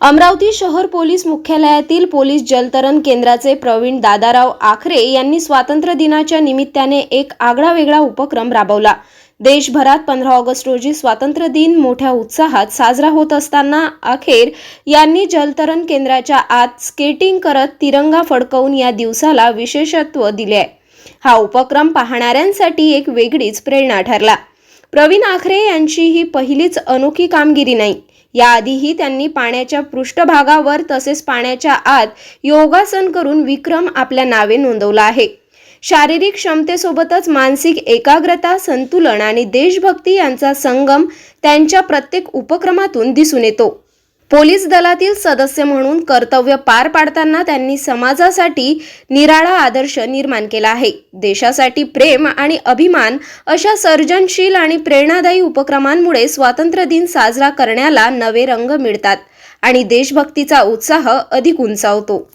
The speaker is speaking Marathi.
अमरावती शहर पोलीस मुख्यालयातील पोलीस जलतरण केंद्राचे प्रवीण दादाराव आखरे यांनी स्वातंत्र्य दिनाच्या निमित्ताने एक आगळा वेगळा उपक्रम राबवला. देशभरात पंधरा ऑगस्ट रोजी स्वातंत्र्य दिन मोठ्या उत्साहात साजरा होत असताना अखेर यांनी जलतरण केंद्राच्या आत स्केटिंग करत तिरंगा फडकवून या दिवसाला विशेषत्व दिले आहे. हा उपक्रम पाहणाऱ्यांसाठी एक वेगळीच प्रेरणा ठरला. प्रवीण आखरे यांची ही पहिलीच अनोखी कामगिरी नाही. याआधीही त्यांनी पाण्याच्या पृष्ठभागावर तसेच पाण्याच्या आत योगासन करून विक्रम आपल्या नावे नोंदवला आहे. शारीरिक क्षमतेसोबतच मानसिक एकाग्रता संतुलन आणि देशभक्ती यांचा संगम त्यांच्या प्रत्येक उपक्रमातून दिसून येतो. पोलीस दलातील सदस्य म्हणून कर्तव्य पार पाडताना त्यांनी समाजासाठी निराळा आदर्श निर्माण केला आहे. देशासाठी प्रेम आणि अभिमान अशा सर्जनशील आणि प्रेरणादायी उपक्रमांमुळे स्वातंत्र्य दिन साजरा करण्याला नवे रंग मिळतात आणि देशभक्तीचा उत्साह अधिक उंचावतो.